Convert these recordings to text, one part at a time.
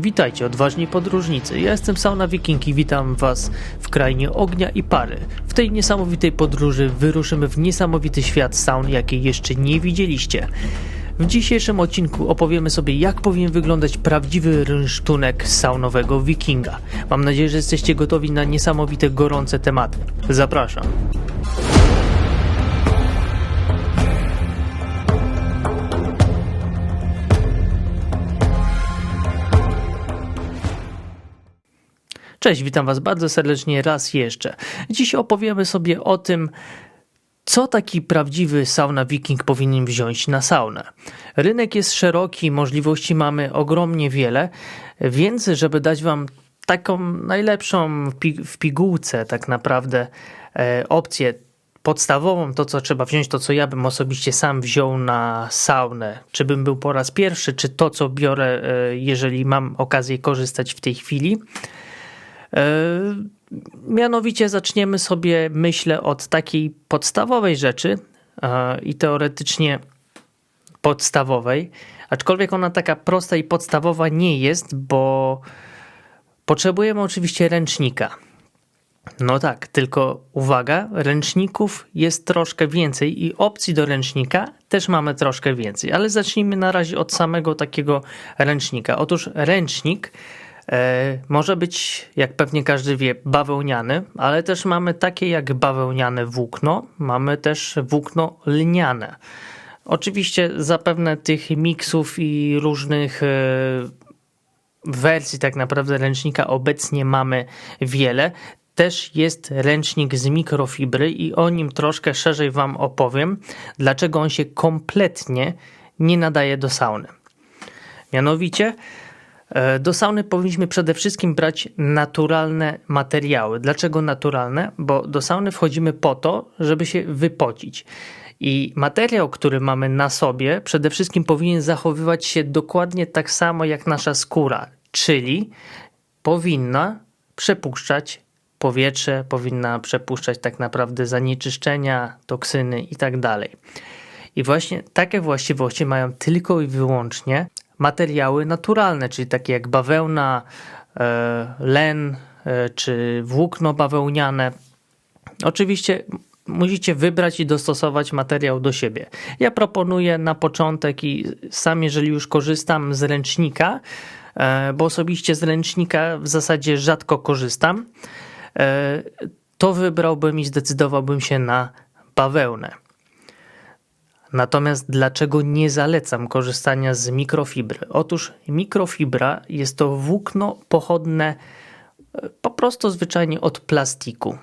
Witajcie, odważni podróżnicy. Ja jestem Sauna Wiking i witam Was w krainie ognia i pary. W tej niesamowitej podróży wyruszymy w niesamowity świat saun, jakiej jeszcze nie widzieliście. W dzisiejszym odcinku opowiemy sobie, jak powinien wyglądać prawdziwy rynsztunek saunowego wikinga. Mam nadzieję, że jesteście gotowi na niesamowite, gorące tematy. Zapraszam. Cześć, witam Was bardzo serdecznie raz jeszcze. Dziś opowiemy sobie o tym, co taki prawdziwy sauna wiking powinien wziąć na saunę. Rynek jest szeroki, możliwości mamy ogromnie wiele, więc żeby dać Wam taką najlepszą w pigułce tak naprawdę e, opcję podstawową, to co trzeba wziąć, to co ja bym osobiście sam wziął na saunę, czy bym był po raz pierwszy, czy to co biorę, e, jeżeli mam okazję korzystać w tej chwili – mianowicie zaczniemy sobie, myślę, od takiej podstawowej rzeczy e, i teoretycznie podstawowej, aczkolwiek ona taka prosta i podstawowa nie jest, bo potrzebujemy oczywiście ręcznika. No tak, tylko uwaga, ręczników jest troszkę więcej i opcji do ręcznika też mamy troszkę więcej, ale zacznijmy na razie od samego takiego ręcznika. Otóż ręcznik E, może być, jak pewnie każdy wie, bawełniany, ale też mamy takie jak bawełniane włókno, mamy też włókno lniane. Oczywiście zapewne tych miksów i różnych e, wersji tak naprawdę ręcznika obecnie mamy wiele. Też jest ręcznik z mikrofibry i o nim troszkę szerzej Wam opowiem, dlaczego on się kompletnie nie nadaje do sauny. Mianowicie E, do sauny powinniśmy przede wszystkim brać naturalne materiały. Dlaczego naturalne? Bo do sauny wchodzimy po to, żeby się wypocić. I materiał, który mamy na sobie, przede wszystkim powinien zachowywać się dokładnie tak samo jak nasza skóra, czyli powinna przepuszczać powietrze, powinna przepuszczać tak naprawdę zanieczyszczenia, toksyny itd. Tak I właśnie takie właściwości mają tylko i wyłącznie materiały naturalne, czyli takie jak bawełna, e, len e, czy włókno bawełniane. Oczywiście musicie wybrać i dostosować materiał do siebie. Ja proponuję na początek i sam, jeżeli już korzystam z ręcznika, e, bo osobiście z ręcznika w zasadzie rzadko korzystam, to wybrałbym i zdecydowałbym się na bawełnę. Natomiast dlaczego nie zalecam korzystania z mikrofibry? Otóż mikrofibra jest to włókno pochodne e, po prostu zwyczajnie od plastiku.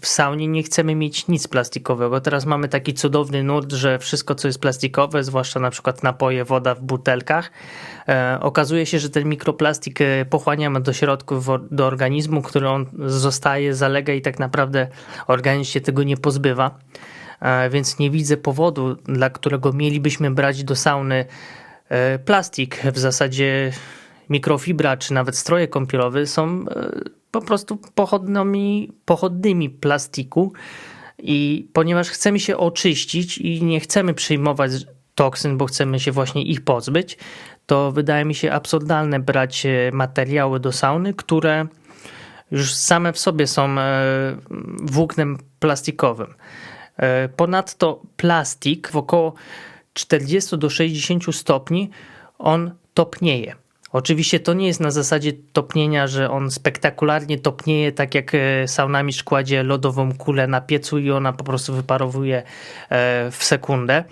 W saunie nie chcemy mieć nic plastikowego. Teraz mamy taki cudowny nurt, że wszystko, co jest plastikowe, zwłaszcza na przykład napoje, woda w butelkach, e, okazuje się, że ten mikroplastik e, pochłaniamy do środków, do organizmu, który on zostaje, zalega i tak naprawdę organizm się tego nie pozbywa. E, więc nie widzę powodu, dla którego mielibyśmy brać do sauny e, plastik. W zasadzie mikrofibra czy nawet stroje kąpielowe są e, po prostu pochodnymi, pochodnymi plastiku i ponieważ chcemy się oczyścić i nie chcemy przyjmować toksyn, bo chcemy się właśnie ich pozbyć, to wydaje mi się absurdalne brać materiały do sauny, które już same w sobie są włóknem plastikowym. E, ponadto plastik w około 40 do 60 stopni on topnieje. Oczywiście to nie jest na zasadzie topnienia, że on spektakularnie topnieje, tak jak e, saunami kładzie lodową kulę na piecu i ona po prostu wyparowuje e, w sekundę.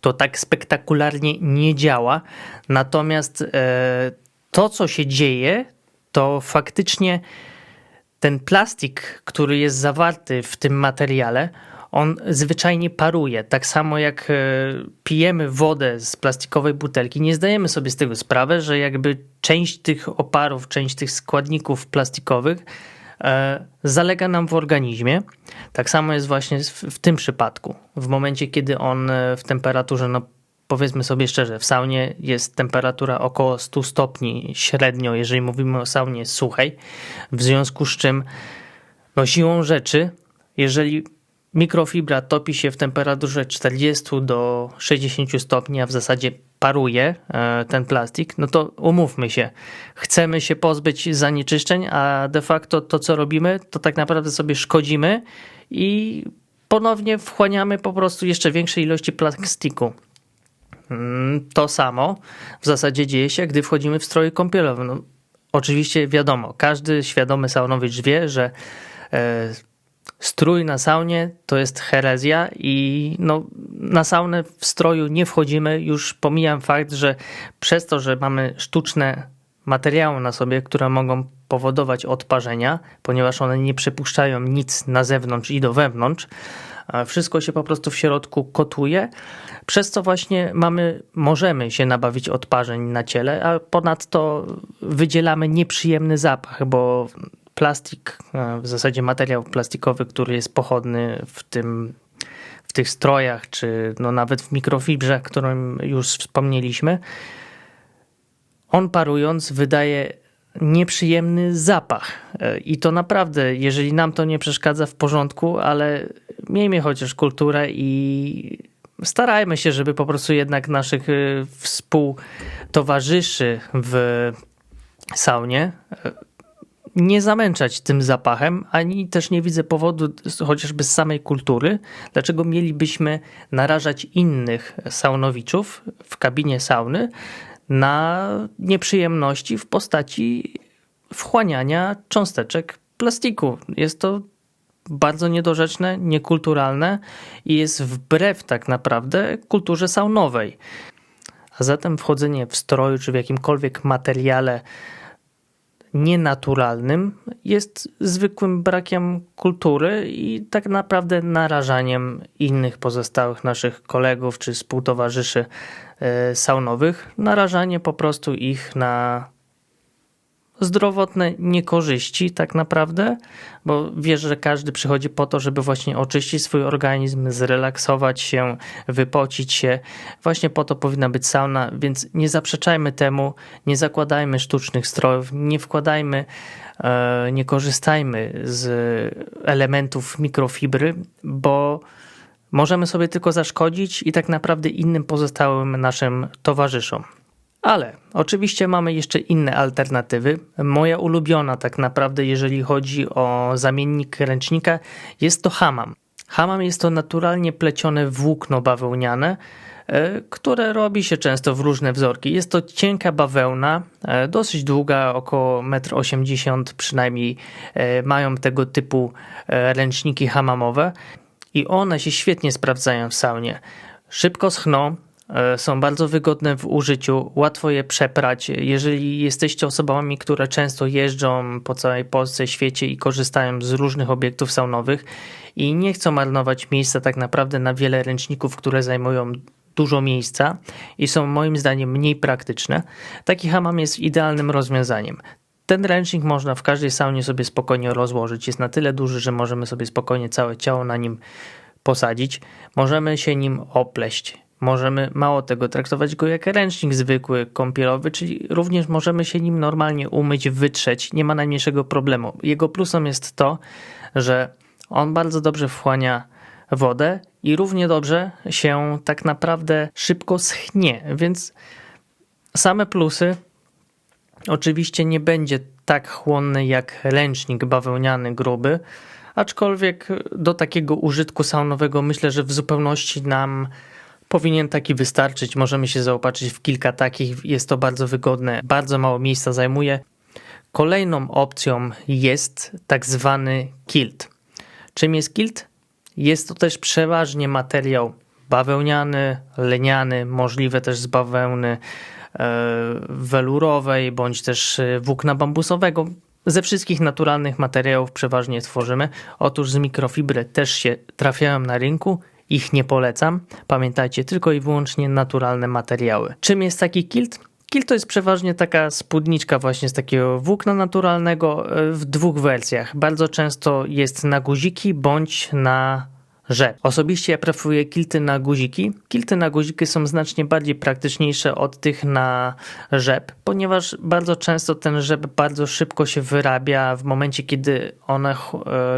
To tak spektakularnie nie działa. Natomiast to, co się dzieje, to faktycznie ten plastik, który jest zawarty w tym materiale, on zwyczajnie paruje. Tak samo jak e, pijemy wodę z plastikowej butelki, nie zdajemy sobie z tego sprawy, że jakby część tych oparów, część tych składników plastikowych e, zalega nam w organizmie. Tak samo jest właśnie w tym przypadku. W momencie, kiedy on e, w temperaturze, no powiedzmy sobie szczerze, w saunie jest temperatura około 100 stopni średnio, jeżeli mówimy o saunie suchej, w związku z czym no siłą rzeczy, jeżeli mikrofibra topi się w temperaturze 40 do 60 stopni, a w zasadzie paruje e, ten plastik, no to umówmy się, chcemy się pozbyć zanieczyszczeń, a de facto to, co robimy, to tak naprawdę sobie szkodzimy i ponownie wchłaniamy po prostu jeszcze większe ilości plastiku. Mm, to samo w zasadzie dzieje się, gdy wchodzimy w stroje kąpielowe. No, oczywiście wiadomo, każdy świadomy saunowicz wie, że e, strój na saunie to jest herezja i no, na saunę w stroju nie wchodzimy. Już pomijam fakt, że przez to, że mamy sztuczne materiały na sobie, które mogą powodować odparzenia, ponieważ one nie przepuszczają nic na zewnątrz i do wewnątrz, wszystko się po prostu w środku kotuje, przez co właśnie mamy, możemy się nabawić odparzeń na ciele, a ponadto wydzielamy nieprzyjemny zapach, bo plastik, w zasadzie materiał plastikowy, który jest pochodny w tym w tych strojach, czy no nawet w mikrofibrze, którym już wspomnieliśmy, on parując wydaje nieprzyjemny zapach. I to naprawdę, jeżeli nam to nie przeszkadza w porządku, ale miejmy chociaż kulturę i starajmy się, żeby po prostu jednak naszych y, współtowarzyszy w saunie nie zamęczać tym zapachem, ani też nie widzę powodu, chociażby z samej kultury, dlaczego mielibyśmy narażać innych saunowiczów w kabinie sauny na nieprzyjemności w postaci wchłaniania cząsteczek plastiku. Jest to bardzo niedorzeczne, niekulturalne i jest wbrew tak naprawdę kulturze saunowej. A zatem wchodzenie w stroju czy w jakimkolwiek materiale nienaturalnym jest zwykłym brakiem kultury i tak naprawdę narażaniem innych pozostałych naszych kolegów czy współtowarzyszy e, saunowych, narażanie po prostu ich na zdrowotne niekorzyści tak naprawdę, bo wiesz, że każdy przychodzi po to, żeby właśnie oczyścić swój organizm, zrelaksować się, wypocić się. Właśnie po to powinna być sauna, więc nie zaprzeczajmy temu, nie zakładajmy sztucznych strojów, nie wkładajmy, e, nie korzystajmy z elementów mikrofibry, bo możemy sobie tylko zaszkodzić i tak naprawdę innym pozostałym naszym towarzyszom. Ale oczywiście mamy jeszcze inne alternatywy. Moja ulubiona, tak naprawdę, jeżeli chodzi o zamiennik ręcznika, jest to hamam. Hamam jest to naturalnie plecione włókno bawełniane, e, które robi się często w różne wzorki. Jest to cienka bawełna, e, dosyć długa, około 1,80 m przynajmniej e, mają tego typu ręczniki hamamowe i one się świetnie sprawdzają w saunie. Szybko schną, są bardzo wygodne w użyciu, łatwo je przeprać. Jeżeli jesteście osobami, które często jeżdżą po całej Polsce, świecie i korzystają z różnych obiektów saunowych i nie chcą marnować miejsca tak naprawdę na wiele ręczników, które zajmują dużo miejsca i są moim zdaniem mniej praktyczne, taki hamam jest idealnym rozwiązaniem. Ten ręcznik można w każdej saunie sobie spokojnie rozłożyć. Jest na tyle duży, że możemy sobie spokojnie całe ciało na nim posadzić. Możemy się nim opleść Możemy mało tego traktować go jak ręcznik zwykły, kąpielowy, czyli również możemy się nim normalnie umyć, wytrzeć, nie ma najmniejszego problemu. Jego plusem jest to, że on bardzo dobrze wchłania wodę i równie dobrze się tak naprawdę szybko schnie, więc same plusy oczywiście nie będzie tak chłonny jak ręcznik bawełniany gruby, aczkolwiek do takiego użytku saunowego myślę, że w zupełności nam powinien taki wystarczyć. Możemy się zaopatrzyć w kilka takich. Jest to bardzo wygodne, bardzo mało miejsca zajmuje. Kolejną opcją jest tak zwany kilt. Czym jest kilt? Jest to też przeważnie materiał bawełniany, leniany, możliwe też z bawełny e, welurowej bądź też e, włókna bambusowego. Ze wszystkich naturalnych materiałów przeważnie tworzymy. Otóż z mikrofibry też się trafiają na rynku ich nie polecam. Pamiętajcie, tylko i wyłącznie naturalne materiały. Czym jest taki kilt? Kilt to jest przeważnie taka spódniczka właśnie z takiego włókna naturalnego e, w dwóch wersjach. Bardzo często jest na guziki bądź na rzep. Osobiście ja preferuję kilty na guziki. Kilty na guziki są znacznie bardziej praktyczniejsze od tych na rzep, ponieważ bardzo często ten rzep bardzo szybko się wyrabia w momencie, kiedy one, e,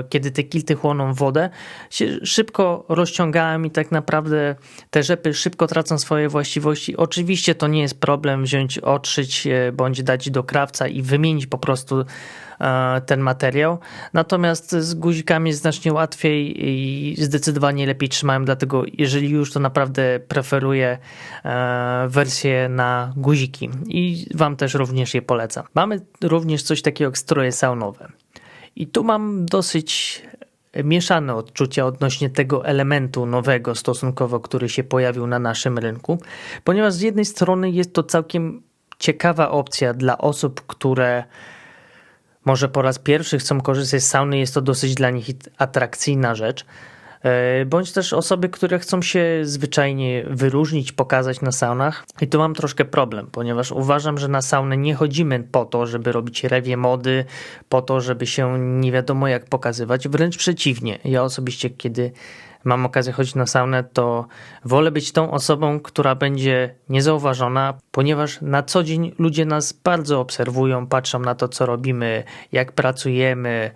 kiedy te kilty chłoną wodę, się szybko rozciągają i tak naprawdę te rzepy szybko tracą swoje właściwości. Oczywiście to nie jest problem wziąć, otrzyć bądź dać do krawca i wymienić po prostu E, ten materiał. Natomiast z guzikami jest znacznie łatwiej i zdecydowanie lepiej trzymają, dlatego jeżeli już to naprawdę preferuję e, wersję na guziki i Wam też również je polecam. Mamy również coś takiego jak stroje saunowe. I tu mam dosyć mieszane odczucia odnośnie tego elementu nowego stosunkowo, który się pojawił na naszym rynku, ponieważ z jednej strony jest to całkiem ciekawa opcja dla osób, które może po raz pierwszy chcą korzystać z sauny, jest to dosyć dla nich atrakcyjna rzecz. E, bądź też osoby, które chcą się zwyczajnie wyróżnić, pokazać na saunach. I tu mam troszkę problem, ponieważ uważam, że na saunę nie chodzimy po to, żeby robić rewie mody, po to, żeby się nie wiadomo jak pokazywać. Wręcz przeciwnie. Ja osobiście, kiedy mam okazję chodzić na saunę, to wolę być tą osobą, która będzie niezauważona, ponieważ na co dzień ludzie nas bardzo obserwują, patrzą na to, co robimy, jak pracujemy,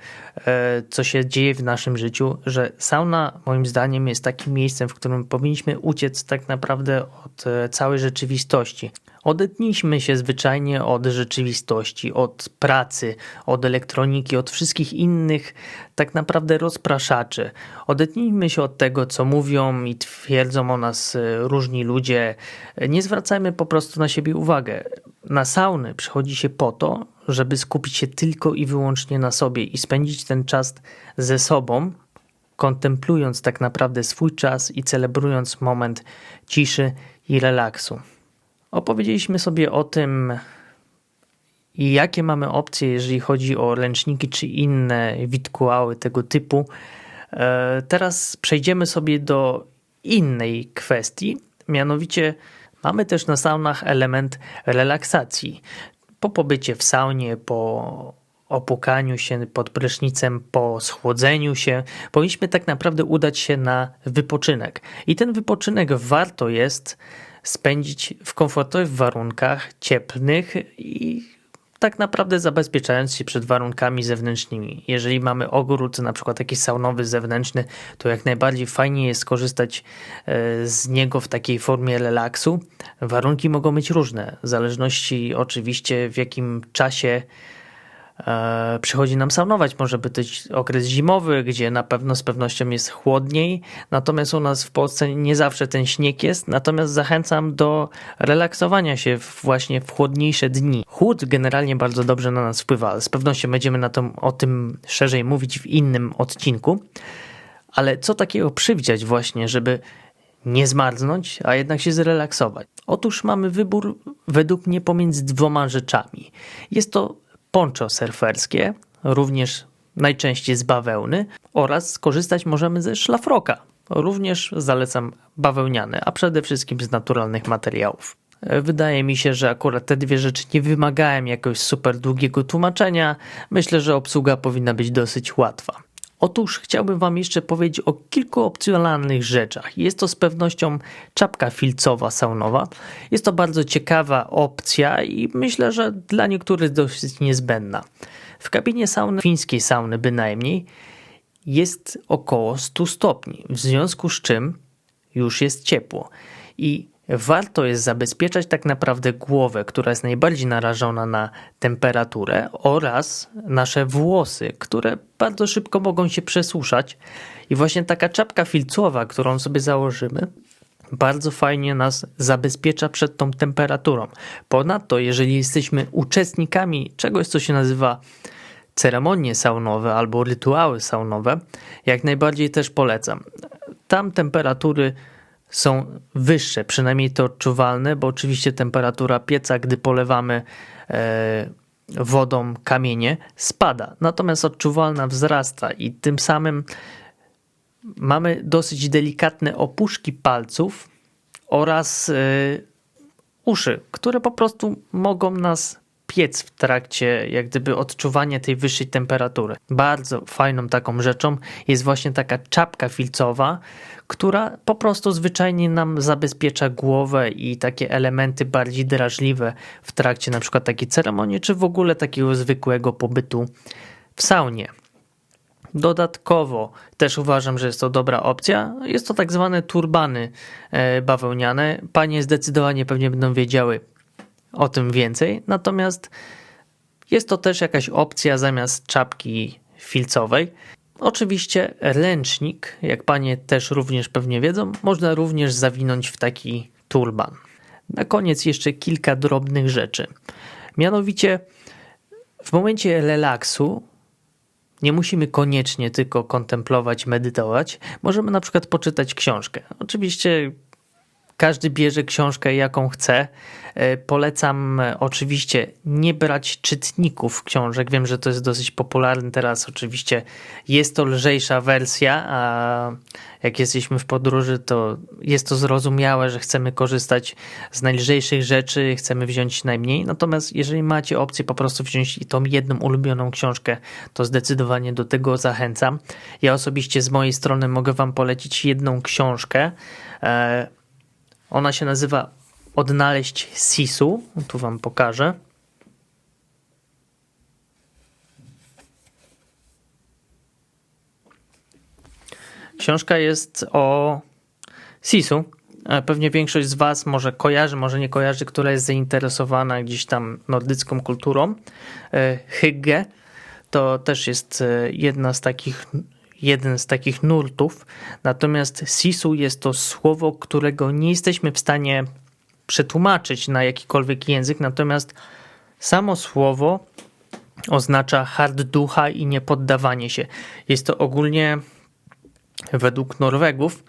e, co się dzieje w naszym życiu, że sauna moim zdaniem jest takim miejscem, w którym powinniśmy uciec tak naprawdę od e, całej rzeczywistości. Odetnijmy się zwyczajnie od rzeczywistości, od pracy, od elektroniki, od wszystkich innych tak naprawdę rozpraszaczy. Odetnijmy się od tego, co mówią i twierdzą o nas e, różni ludzie. Nie zwracajmy po prostu na siebie uwagę. Na sauny przychodzi się po to, żeby skupić się tylko i wyłącznie na sobie i spędzić ten czas ze sobą, kontemplując tak naprawdę swój czas i celebrując moment ciszy i relaksu. Opowiedzieliśmy sobie o tym, jakie mamy opcje, jeżeli chodzi o ręczniki czy inne witkuały tego typu. E, teraz przejdziemy sobie do innej kwestii, mianowicie mamy też na saunach element relaksacji. Po pobycie w saunie, po opłukaniu się pod prysznicem, po schłodzeniu się, powinniśmy tak naprawdę udać się na wypoczynek. I ten wypoczynek warto jest spędzić w komfortowych warunkach, cieplnych i tak naprawdę zabezpieczając się przed warunkami zewnętrznymi. Jeżeli mamy ogród, na przykład taki saunowy zewnętrzny, to jak najbardziej fajnie jest skorzystać e, z niego w takiej formie relaksu. Warunki mogą być różne, w zależności oczywiście w jakim czasie przychodzi nam saunować. Może być okres zimowy, gdzie na pewno z pewnością jest chłodniej, natomiast u nas w Polsce nie zawsze ten śnieg jest, natomiast zachęcam do relaksowania się właśnie w chłodniejsze dni. Chłód generalnie bardzo dobrze na nas wpływa, ale z pewnością będziemy na to, o tym szerzej mówić w innym odcinku. Ale co takiego przywdziać właśnie, żeby nie zmarznąć, a jednak się zrelaksować? Otóż mamy wybór według mnie pomiędzy dwoma rzeczami. Jest to poncho surferskie, również najczęściej z bawełny oraz skorzystać możemy ze szlafroka. Również zalecam bawełniane, a przede wszystkim z naturalnych materiałów. Wydaje mi się, że akurat te dwie rzeczy nie wymagają jakiegoś super długiego tłumaczenia. Myślę, że obsługa powinna być dosyć łatwa. Otóż chciałbym Wam jeszcze powiedzieć o kilku opcjonalnych rzeczach. Jest to z pewnością czapka filcowa saunowa. Jest to bardzo ciekawa opcja i myślę, że dla niektórych dosyć niezbędna. W kabinie sauny, fińskiej sauny bynajmniej, jest około 100 stopni, w związku z czym już jest ciepło. I warto jest zabezpieczać tak naprawdę głowę, która jest najbardziej narażona na temperaturę oraz nasze włosy, które bardzo szybko mogą się przesuszać. I właśnie taka czapka filcowa, którą sobie założymy, bardzo fajnie nas zabezpiecza przed tą temperaturą. Ponadto, jeżeli jesteśmy uczestnikami czegoś, co się nazywa ceremonie saunowe albo rytuały saunowe, jak najbardziej też polecam. Tam temperatury są wyższe, przynajmniej to odczuwalne, bo oczywiście temperatura pieca, gdy polewamy e, wodą kamienie, spada, natomiast odczuwalna wzrasta i tym samym mamy dosyć delikatne opuszki palców oraz e, uszy, które po prostu mogą nas piec w trakcie jak gdyby odczuwania tej wyższej temperatury. Bardzo fajną taką rzeczą jest właśnie taka czapka filcowa, która po prostu zwyczajnie nam zabezpiecza głowę i takie elementy bardziej drażliwe w trakcie na przykład takiej ceremonii, czy w ogóle takiego zwykłego pobytu w saunie. Dodatkowo też uważam, że jest to dobra opcja. Jest to tak zwane turbany e, bawełniane. Panie zdecydowanie pewnie będą wiedziały o tym więcej. Natomiast jest to też jakaś opcja zamiast czapki filcowej. Oczywiście ręcznik, jak panie też również pewnie wiedzą, można również zawinąć w taki turban. Na koniec jeszcze kilka drobnych rzeczy. Mianowicie w momencie relaksu nie musimy koniecznie tylko kontemplować, medytować. Możemy na przykład poczytać książkę. Oczywiście każdy bierze książkę, jaką chce. E, polecam e, oczywiście nie brać czytników książek. Wiem, że to jest dosyć popularne teraz. Oczywiście jest to lżejsza wersja, a jak jesteśmy w podróży, to jest to zrozumiałe, że chcemy korzystać z najlżejszych rzeczy, chcemy wziąć najmniej. Natomiast jeżeli macie opcję po prostu wziąć tą jedną ulubioną książkę, to zdecydowanie do tego zachęcam. Ja osobiście z mojej strony mogę Wam polecić jedną książkę. Ona się nazywa Odnaleźć Sisu. Tu Wam pokażę. Książka jest o Sisu. E, pewnie większość z Was może kojarzy, może nie kojarzy, która jest zainteresowana gdzieś tam nordycką kulturą. E, Hygge to też jest e, jedna z takich jeden z takich nurtów. Natomiast sisu jest to słowo, którego nie jesteśmy w stanie przetłumaczyć na jakikolwiek język, natomiast samo słowo oznacza hard ducha i niepoddawanie się. Jest to ogólnie według Norwegów,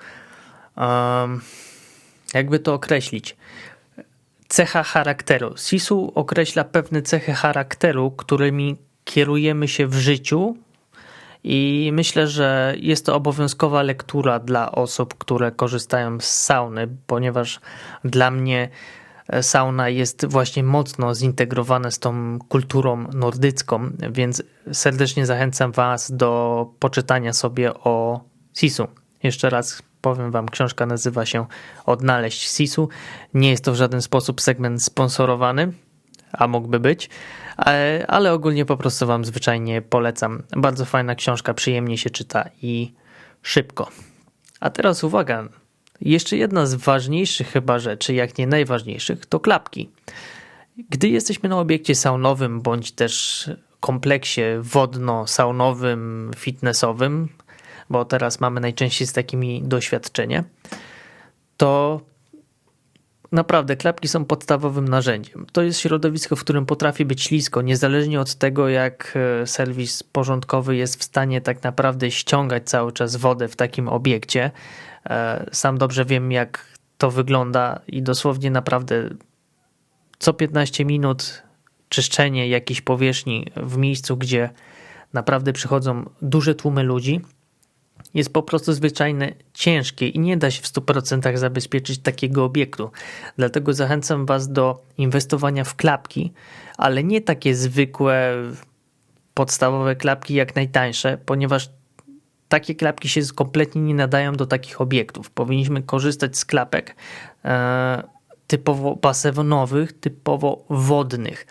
jakby to określić, cecha charakteru. Sisu określa pewne cechy charakteru, którymi kierujemy się w życiu i myślę, że jest to obowiązkowa lektura dla osób, które korzystają z sauny, ponieważ dla mnie e, sauna jest właśnie mocno zintegrowana z tą kulturą nordycką, więc serdecznie zachęcam Was do poczytania sobie o Sisu. Jeszcze raz powiem Wam, książka nazywa się Odnaleźć Sisu. Nie jest to w żaden sposób segment sponsorowany, a mógłby być, E, ale ogólnie po prostu Wam zwyczajnie polecam. Bardzo fajna książka, przyjemnie się czyta i szybko. A teraz uwaga, jeszcze jedna z ważniejszych chyba rzeczy, jak nie najważniejszych, to klapki. Gdy jesteśmy na obiekcie saunowym bądź też kompleksie wodno-saunowym, fitnessowym, bo teraz mamy najczęściej z takimi doświadczenie, to Naprawdę, klapki są podstawowym narzędziem. To jest środowisko, w którym potrafi być ślisko, niezależnie od tego, jak e, serwis porządkowy jest w stanie tak naprawdę ściągać cały czas wodę w takim obiekcie. E, sam dobrze wiem, jak to wygląda i dosłownie naprawdę co 15 minut czyszczenie jakiejś powierzchni w miejscu, gdzie naprawdę przychodzą duże tłumy ludzi jest po prostu zwyczajnie ciężkie i nie da się w 100% zabezpieczyć takiego obiektu. Dlatego zachęcam Was do inwestowania w klapki, ale nie takie zwykłe, podstawowe klapki jak najtańsze, ponieważ takie klapki się kompletnie nie nadają do takich obiektów. Powinniśmy korzystać z klapek e, typowo basenowych, typowo wodnych.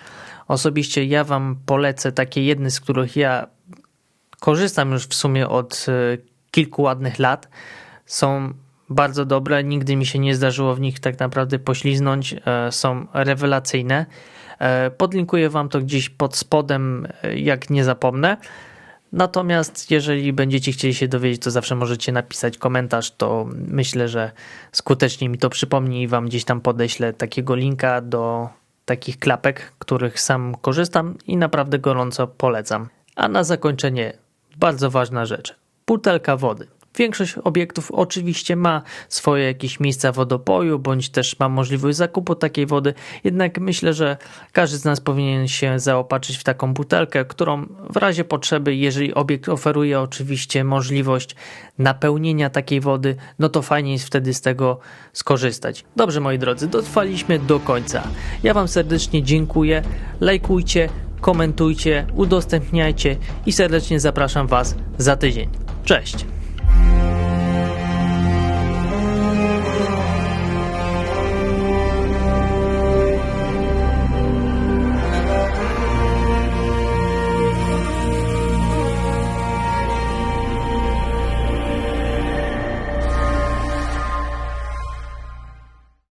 Osobiście ja Wam polecę takie jedne, z których ja korzystam już w sumie od e, kilku ładnych lat. Są bardzo dobre, nigdy mi się nie zdarzyło w nich tak naprawdę pośliznąć, e, są rewelacyjne. E, podlinkuję Wam to gdzieś pod spodem, e, jak nie zapomnę. Natomiast jeżeli będziecie chcieli się dowiedzieć, to zawsze możecie napisać komentarz, to myślę, że skutecznie mi to przypomni i Wam gdzieś tam podeślę takiego linka do takich klapek, których sam korzystam i naprawdę gorąco polecam. A na zakończenie bardzo ważna rzecz butelka wody. Większość obiektów oczywiście ma swoje jakieś miejsca wodopoju, bądź też ma możliwość zakupu takiej wody, jednak myślę, że każdy z nas powinien się zaopatrzyć w taką butelkę, którą w razie potrzeby, jeżeli obiekt oferuje oczywiście możliwość napełnienia takiej wody, no to fajnie jest wtedy z tego skorzystać. Dobrze, moi drodzy, dotrwaliśmy do końca. Ja Wam serdecznie dziękuję. Lajkujcie, komentujcie, udostępniajcie i serdecznie zapraszam Was za tydzień. Cześć!